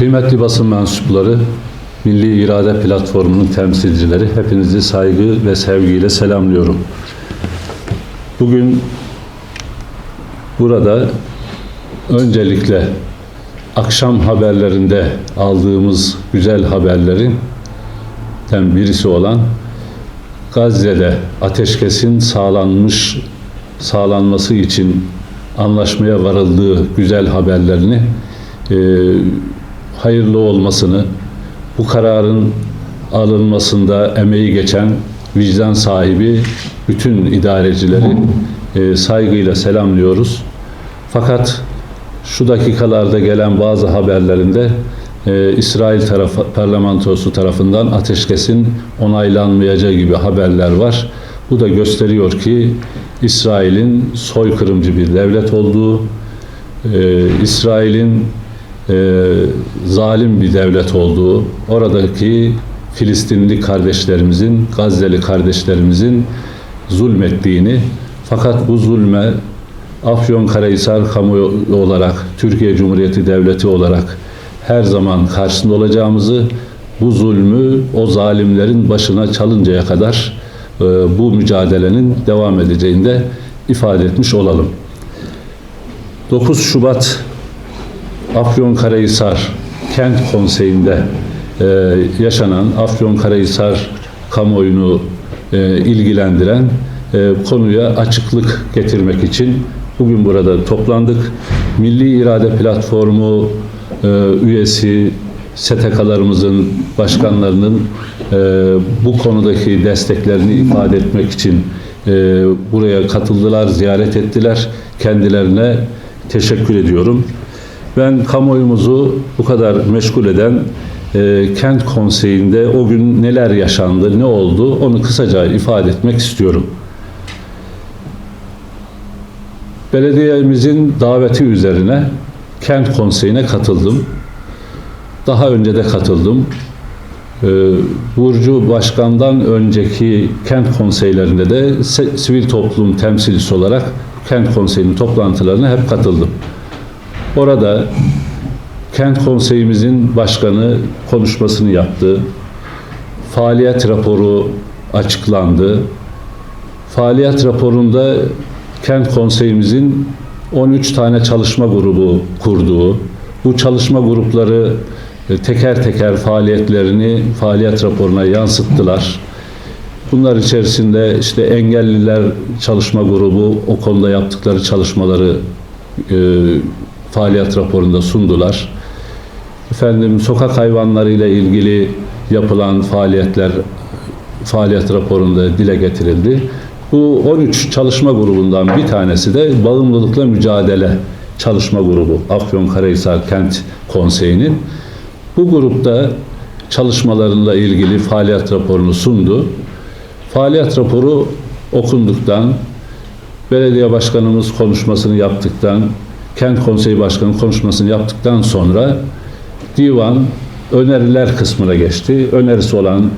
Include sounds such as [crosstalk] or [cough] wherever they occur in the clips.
Kıymetli basın mensupları, Milli İrade Platformu'nun temsilcileri, hepinizi saygı ve sevgiyle selamlıyorum. Bugün burada öncelikle akşam haberlerinde aldığımız güzel haberlerin birisi olan Gazze'de ateşkesin sağlanmış sağlanması için anlaşmaya varıldığı güzel haberlerini e, hayırlı olmasını, bu kararın alınmasında emeği geçen vicdan sahibi bütün idarecileri e, saygıyla selamlıyoruz. Fakat şu dakikalarda gelen bazı haberlerinde e, İsrail tarafı, parlamentosu tarafından ateşkesin onaylanmayacağı gibi haberler var. Bu da gösteriyor ki İsrail'in soykırımcı bir devlet olduğu, e, İsrail'in e, zalim bir devlet olduğu, oradaki Filistinli kardeşlerimizin, Gazze'li kardeşlerimizin zulmettiğini, fakat bu zulme Afyonkarahisar kamu olarak, Türkiye Cumhuriyeti Devleti olarak her zaman karşısında olacağımızı, bu zulmü o zalimlerin başına çalıncaya kadar e, bu mücadelenin devam edeceğini de ifade etmiş olalım. 9 Şubat Afyonkarahisar Kent Konseyi'nde e, yaşanan Afyonkarahisar kamuoyunu e, ilgilendiren e, konuya açıklık getirmek için bugün burada toplandık. Milli İrade Platformu e, üyesi STK'larımızın başkanlarının e, bu konudaki desteklerini ifade etmek için e, buraya katıldılar, ziyaret ettiler. Kendilerine teşekkür ediyorum. Ben kamuoyumuzu bu kadar meşgul eden e, kent konseyinde o gün neler yaşandı, ne oldu onu kısaca ifade etmek istiyorum. Belediyemizin daveti üzerine kent konseyine katıldım. Daha önce de katıldım. Ee, Burcu Başkan'dan önceki kent konseylerinde de sivil toplum temsilcisi olarak kent konseyinin toplantılarına hep katıldım. Orada kent konseyimizin başkanı konuşmasını yaptı. Faaliyet raporu açıklandı. Faaliyet raporunda kent konseyimizin 13 tane çalışma grubu kurduğu, bu çalışma grupları e, teker teker faaliyetlerini faaliyet raporuna yansıttılar. Bunlar içerisinde işte engelliler çalışma grubu o konuda yaptıkları çalışmaları e, faaliyet raporunda sundular. Efendim sokak hayvanlarıyla ilgili yapılan faaliyetler faaliyet raporunda dile getirildi. Bu 13 çalışma grubundan bir tanesi de bağımlılıkla mücadele çalışma grubu Afyonkarahisar Kent Konseyi'nin. Bu grupta çalışmalarıyla ilgili faaliyet raporunu sundu. Faaliyet raporu okunduktan, belediye başkanımız konuşmasını yaptıktan, kent konseyi başkanı konuşmasını yaptıktan sonra divan öneriler kısmına geçti. Önerisi olan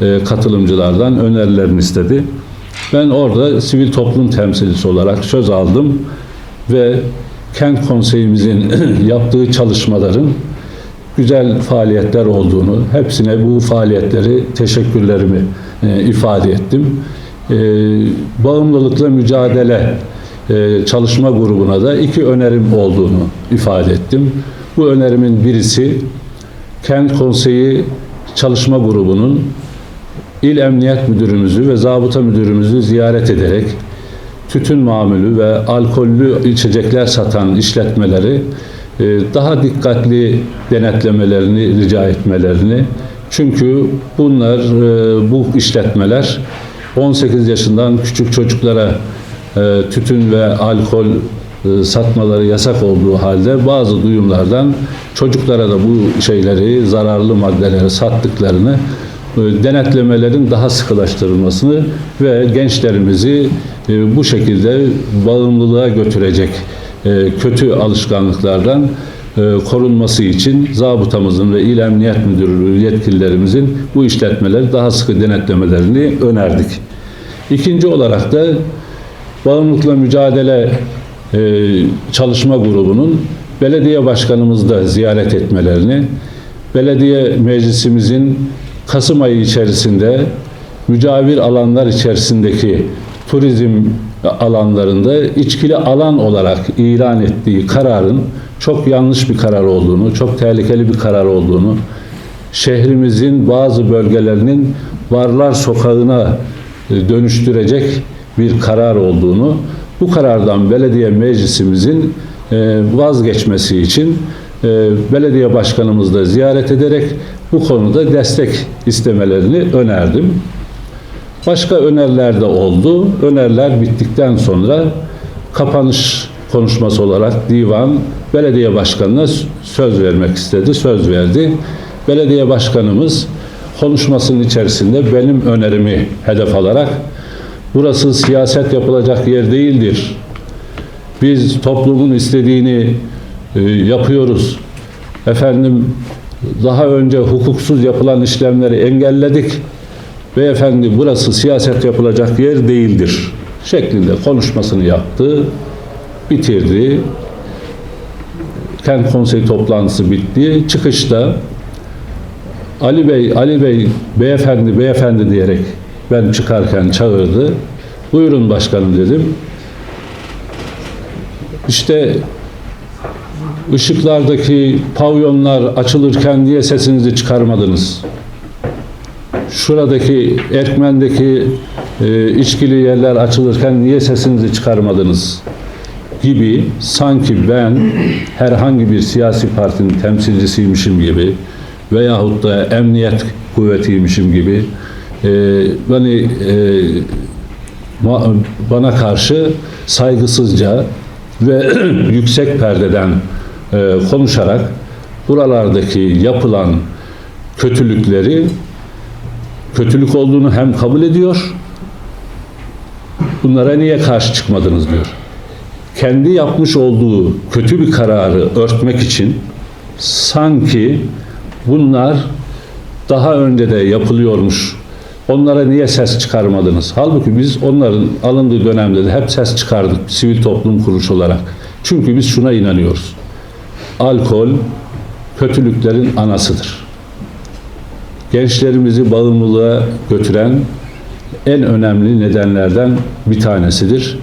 e, katılımcılardan önerilerini istedi. Ben orada sivil toplum temsilcisi olarak söz aldım ve kent konseyimizin [clears throat] yaptığı çalışmaların güzel faaliyetler olduğunu, hepsine bu faaliyetleri teşekkürlerimi e, ifade ettim. E, bağımlılıkla mücadele e, çalışma grubuna da iki önerim olduğunu ifade ettim. Bu önerimin birisi kent konseyi çalışma grubunun İl Emniyet Müdürümüzü ve Zabıta Müdürümüzü ziyaret ederek tütün mamülü ve alkollü içecekler satan işletmeleri e, daha dikkatli denetlemelerini rica etmelerini çünkü bunlar e, bu işletmeler 18 yaşından küçük çocuklara e, tütün ve alkol e, satmaları yasak olduğu halde bazı duyumlardan çocuklara da bu şeyleri zararlı maddeleri sattıklarını e, denetlemelerin daha sıkılaştırılmasını ve gençlerimizi e, bu şekilde bağımlılığa götürecek kötü alışkanlıklardan korunması için zabıtamızın ve İl Emniyet Müdürlüğü yetkililerimizin bu işletmeleri daha sıkı denetlemelerini önerdik. İkinci olarak da bağımlılıkla mücadele e, çalışma grubunun belediye başkanımızı da ziyaret etmelerini, belediye meclisimizin Kasım ayı içerisinde mücavir alanlar içerisindeki turizm alanlarında içkili alan olarak ilan ettiği kararın çok yanlış bir karar olduğunu, çok tehlikeli bir karar olduğunu, şehrimizin bazı bölgelerinin varlar sokağına e, dönüştürecek bir karar olduğunu, bu karardan belediye meclisimizin e, vazgeçmesi için e, belediye başkanımızı da ziyaret ederek bu konuda destek istemelerini önerdim. Başka öneriler de oldu. Öneriler bittikten sonra kapanış konuşması olarak divan belediye başkanına söz vermek istedi, söz verdi. Belediye başkanımız konuşmasının içerisinde benim önerimi hedef alarak burası siyaset yapılacak yer değildir. Biz toplumun istediğini e, yapıyoruz. Efendim daha önce hukuksuz yapılan işlemleri engelledik. Beyefendi burası siyaset yapılacak yer değildir şeklinde konuşmasını yaptı, bitirdi. Kent konseyi toplantısı bitti. Çıkışta Ali Bey, Ali Bey, beyefendi, beyefendi diyerek ben çıkarken çağırdı. Buyurun başkanım dedim. İşte ışıklardaki pavyonlar açılırken niye sesinizi çıkarmadınız? Şuradaki Erkmen'deki e, içkili yerler açılırken niye sesinizi çıkarmadınız? Gibi sanki ben herhangi bir siyasi partinin temsilcisiymişim gibi veyahut da emniyet kuvvetiymişim gibi e, beni e, ma- bana karşı saygısızca ve [clears throat] yüksek perdeden e, konuşarak buralardaki yapılan kötülükleri kötülük olduğunu hem kabul ediyor, bunlara niye karşı çıkmadınız diyor. Kendi yapmış olduğu kötü bir kararı örtmek için sanki bunlar daha önce de yapılıyormuş. Onlara niye ses çıkarmadınız? Halbuki biz onların alındığı dönemde de hep ses çıkardık sivil toplum kuruluşu olarak. Çünkü biz şuna inanıyoruz. Alkol kötülüklerin anasıdır gençlerimizi bağımlılığa götüren en önemli nedenlerden bir tanesidir.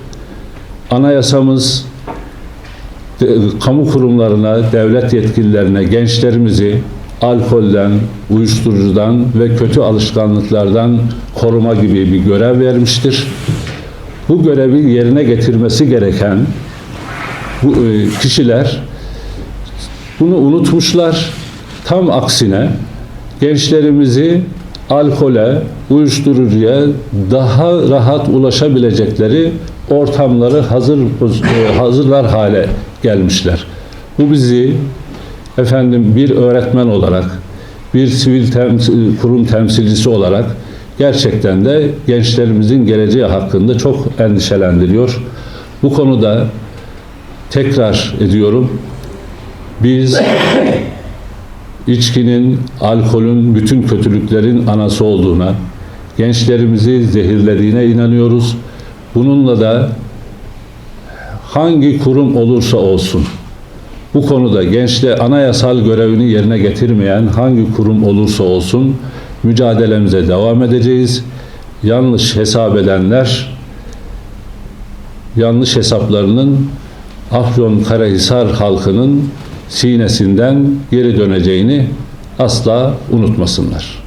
Anayasamız kamu kurumlarına, devlet yetkililerine gençlerimizi alkolden, uyuşturucudan ve kötü alışkanlıklardan koruma gibi bir görev vermiştir. Bu görevi yerine getirmesi gereken bu e, kişiler bunu unutmuşlar. Tam aksine gençlerimizi alkole, uyuşturucuya daha rahat ulaşabilecekleri ortamları hazır e, hazırlar hale gelmişler. Bu bizi efendim bir öğretmen olarak, bir sivil temsil- kurum temsilcisi olarak gerçekten de gençlerimizin geleceği hakkında çok endişelendiriyor. Bu konuda tekrar ediyorum. Biz [laughs] içkinin, alkolün bütün kötülüklerin anası olduğuna, gençlerimizi zehirlediğine inanıyoruz. Bununla da hangi kurum olursa olsun bu konuda gençle anayasal görevini yerine getirmeyen hangi kurum olursa olsun mücadelemize devam edeceğiz. Yanlış hesap edenler yanlış hesaplarının Afyon Karahisar halkının sinesinden geri döneceğini asla unutmasınlar.